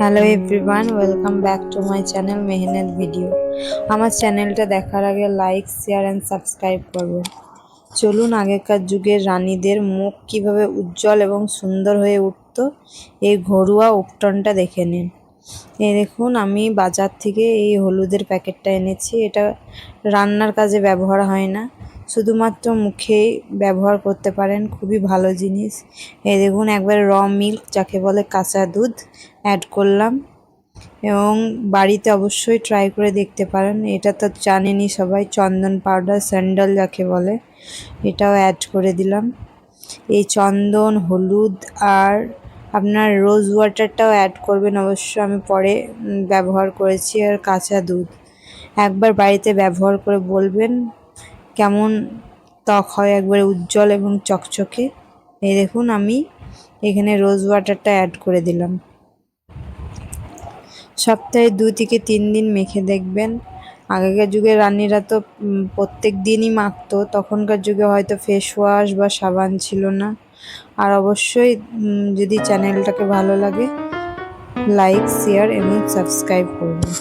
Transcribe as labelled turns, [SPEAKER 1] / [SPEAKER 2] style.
[SPEAKER 1] Hello everyone welcome back to my channel মেহনত video আমার চ্যানেলটা দেখার আগে লাইক শেয়ার অ্যান্ড সাবস্ক্রাইব করবেন। চলুন আগেকার যুগের রানীদের মুখ কীভাবে উজ্জ্বল এবং সুন্দর হয়ে উঠতো, এই ঘরোয়া উপটনটা দেখে নিন। এই দেখুন, আমি বাজার থেকে এই হলুদের প্যাকেটটা এনেছি। এটা রান্নার কাজে ব্যবহার হয় না। শুধুমাত্র মুখেই ব্যবহার করতে পারেন, খুবই ভালো জিনিস। এই দেখুন, একবার র মিল্ক, যাকে বলে কাঁচা দুধ অ্যাড করলাম। এবং বাড়িতে অবশ্যই ট্রাই করে দেখতে পারেন। এটা তো জানেনি সবাই, চন্দন পাউডার স্যান্ডেল যাকে বলে, এটাও অ্যাড করে দিলাম। এই চন্দন, হলুদ আর আপনার রোজ ওয়াটারটাও অ্যাড করবেন, অবশ্য আমি পরে ব্যবহার করেছি, আর কাঁচা দুধ। একবার বাড়িতে ব্যবহার করে বলবেন। কেমন ত্বক হয় একবারে উজ্জ্বল এবং চকচকে। এই দেখুন, আমি এখানে রোজ ওয়াটারটা অ্যাড করে দিলাম। সপ্তাহে দু থেকে তিন দিন মেখে দেখবেন। আগেকার যুগে রানীরা তো প্রত্যেক দিনই মাখতো। তখনকার যুগে হয়তো ফেস ওয়াশ বা সাবান ছিল না। আর অবশ্যই যদি চ্যানেলটাকে ভালো লাগে লাইক শেয়ার এবং সাবস্ক্রাইব করবেন